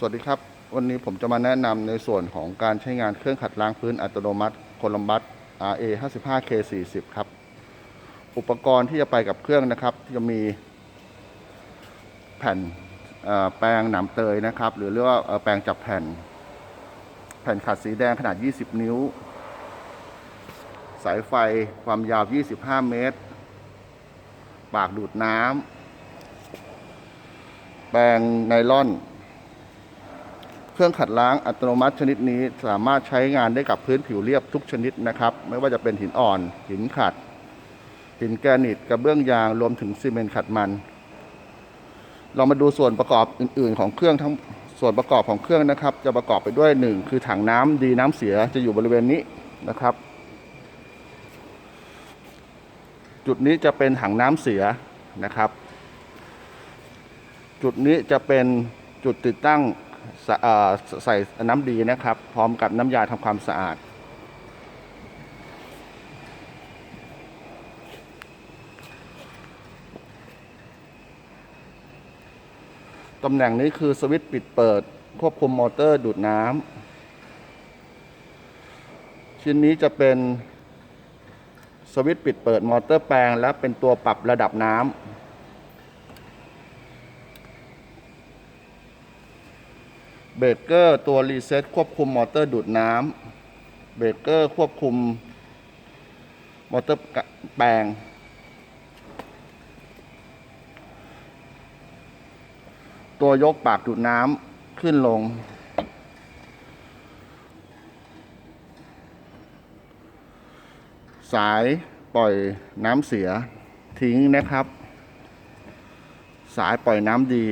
สวัสดีครับ วันนี้ผมจะมาแนะนำในส่วนของการใช้งานเครื่องขัดล้างพื้นอัตโนมัติโคลัมบัส RA 55 K 40ครับ อุปกรณ์ที่จะไปกับเครื่องนะครับ จะมีแผ่นแปรงหนามเตยนะครับ หรือเรียกว่าแปรงจับแผ่น แผ่นขัดสีแดงขนาด 20 นิ้ว สายไฟความยาว 25 เมตร ปากดูดน้ำแปรงไนล่อน เครื่องขัดล้างอัตโนมัติชนิดนี้สามารถใช้งานได้กับพื้นผิวเรียบทุกชนิดนะครับ ไม่ว่าจะเป็นหินอ่อน หินขัด หินแกรนิตกระเบื้องยางรวมถึงซีเมนต์ขัดมัน เรามาดูส่วนประกอบอื่น ๆ ของเครื่องทั้งส่วนประกอบของเครื่องนะครับ จะประกอบไปด้วยหนึ่งคือถังน้ำดีน้ำเสียจะอยู่บริเวณนี้นะครับ จุดนี้จะเป็นถังน้ำเสียนะครับ จุดนี้จะเป็นจุดติดตั้ง ใส่น้ำดีนะครับ พร้อมกับน้ำยาทำความสะอาด ตำแหน่งนี้คือสวิตช์ปิดเปิด ควบคุมมอเตอร์ดูดน้ำชิ้นนี้จะเป็นสวิตช์ปิดเปิดมอเตอร์แปลง และเป็นตัวปรับระดับน้ำ เบรกเกอร์ตัวรีเซ็ตควบคุมมอเตอร์ดูดน้ำเบรกเกอร์ควบคุมมอเตอร์แปลง ตัวยกปากดูดน้ำขึ้นลง สายปล่อยน้ำเสียทิ้งนะครับ สายปล่อยน้ำดี